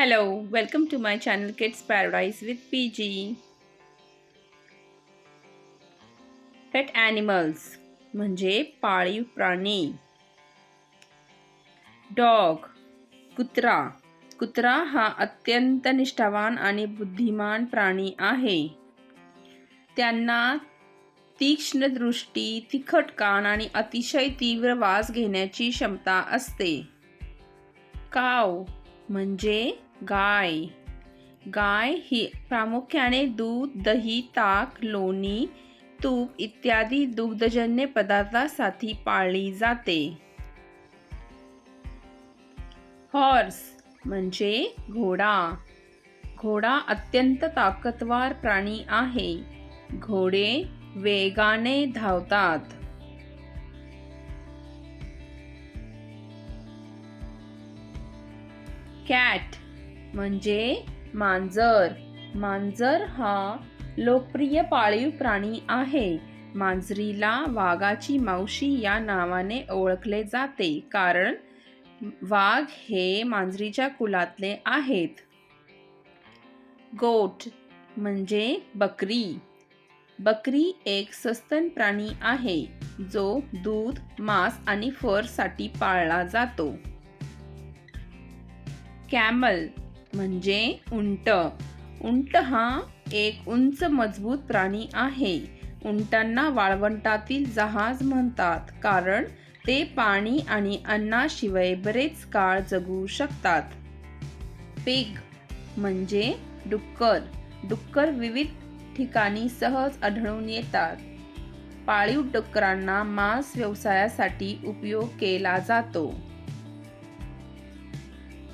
Hello, welcome to my channel Kids Paradise with PG. Pet animals म्हणजे पाळीव प्राणी. Dog कुत्रा. कुत्रा हा अत्यंत निष्ठावान आणि बुद्धिमान प्राणी आहे. त्यांना तीक्ष्ण दृष्टी तिखट कान आणि अतिशय तीव्र वास घेण्याची क्षमता असते. काव म्हणजे गाय. गाय ही प्रामुख्याने दूध दही ताक लोणी तूप इत्यादी दुग्धजन्य पदार्थासाठी पाळली जाते. हॉर्स म्हणजे घोडा. घोडा अत्यंत ताकदवार प्राणी आहे. घोडे वेगाने धावतात. कॅट म्हणजे मांजर. मांजर हा लोकप्रिय पाळीव प्राणी आहे. मांजरीला वाघाची मावशी या नावाने ओळखले जाते कारण वाघ हे मांजरीच्या कुलातले आहेत. गोट म्हणजे बकरी. बकरी एक सस्तन प्राणी आहे जो दूध मांस आणि फरसाठी पाळला जातो. कॅमल म्हणजे उंट. उंट हा एक उंच मजबूत प्राणी आहे. उंटांना वाळवंटातील जहाज म्हणतात कारण ते पाणी आणि अन्नाशिवाय बरेच काळ जगू शकतात. पिग म्हणजे डुक्कर. डुक्कर विविध ठिकाणी सहज आढळून येतात. पाळीव डुक्करांना मांस व्यवसायासाठी उपयोग केला जातो.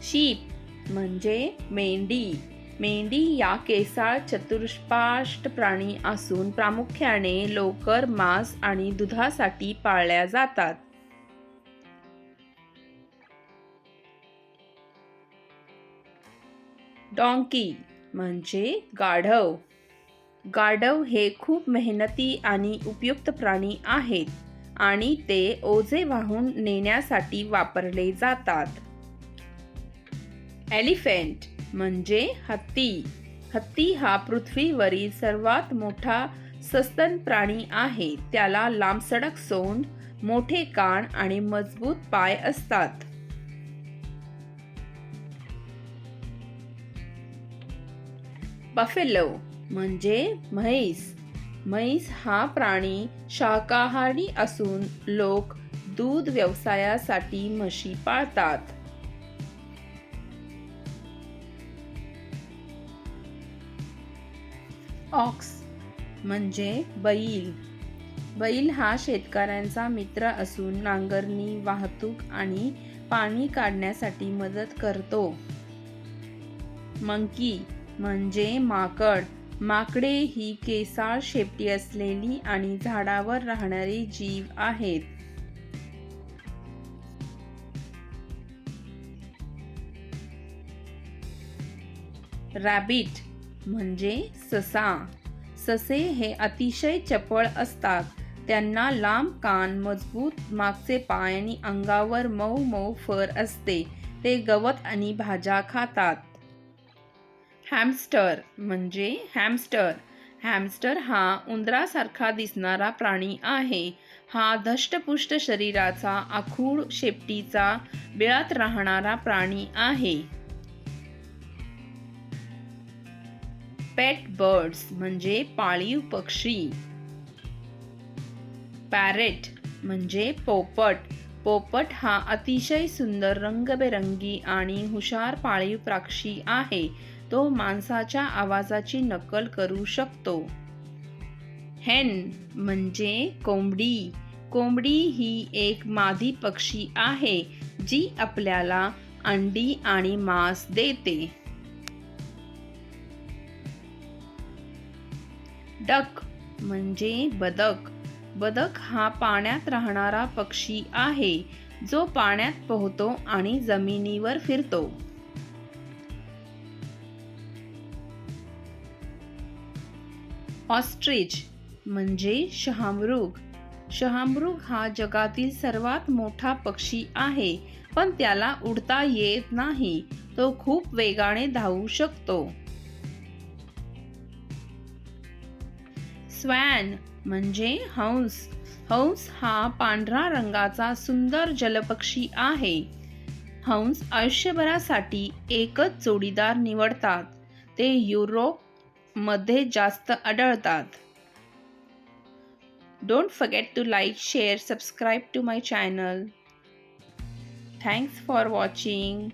शीप म्हणजे मेंढी. मेंढी या केसाळ चतुष्पाष्ट प्राणी असून प्रामुख्याने लोकर मांस आणि दुधासाठी पाळल्या जातात. डॉंकी म्हणजे गाढव. गाढव हे खूप मेहनती आणि उपयुक्त प्राणी आहेत आणि ते ओझे वाहून नेण्यासाठी वापरले जातात. एलिफेंट म्हणजे हत्ती. हत्ती हा पृथ्वीवरील सर्वात मोठा सस्तन प्राणी आहे. त्याला लांबसडक सोंड मोठे कान आणि मजबूत पाय असतात. बफेलो म्हणजे म्हैस. म्हैस हा प्राणी शाकाहारी असून लोक दूध व्यवसायासाठी म्हशी पाळतात. ऑक्स म्हणजे बैल. बैल हा शेतकऱ्यांचा मित्र असून नांगरणी वाहतूक आणि पाणी काढण्यासाठी मदत करतो. मंकी म्हणजे माकड. माकडे ही केसाळ शेपटी असलेली आणि झाडावर राहणारी जीव आहेत. रॅबिट म्हणजे ससा. ससे हे अतिशय चपळ असतात. त्यांना लांब कान मजबूत मागचे पाय आणि अंगावर मऊ मऊ फर असते. ते गवत आणि भाज्या खातात. हॅमस्टर म्हणजे हॅमस्टर. हॅमस्टर हा उंदरासारखा दिसणारा प्राणी आहे. हा धष्टपुष्ट शरीराचा आखूड शेपटीचा बिळात राहणारा प्राणी आहे. पेट बर्ड्स म्हणजे पाळीव पक्षी. पॅरेट म्हणजे पोपट. पोपट हा अतिशय सुंदर रंगबेरंगी आणि हुशार पाळीव पक्षी आहे. तो माणसाच्या आवाजाची नक्कल करू शकतो. हेन म्हणजे कोंबडी. कोंबडी ही एक मादी पक्षी आहे जी आपल्याला अंडी आणि मांस देते. डक म्हणजे बदक. बदक हा पाण्यात राहणारा पक्षी आहे जो पाण्यात पोहतो आणि जमिनीवर फिरतो. ऑस्ट्रिच म्हणजे शहामृग. शहामृग हा जगातील सर्वात मोठा पक्षी आहे पण त्याला उडता येत नाही तो खूप वेगाने धावू शकतो. स्वॅन म्हणजे हंस. हंस हा पांढरा रंगाचा सुंदर जलपक्षी आहे. हंस आयुष्यभरासाठी एकच जोडीदार निवडतात. ते युरोपमध्ये जास्त आढळतात. Don't forget to like share subscribe to my channel thanks for watching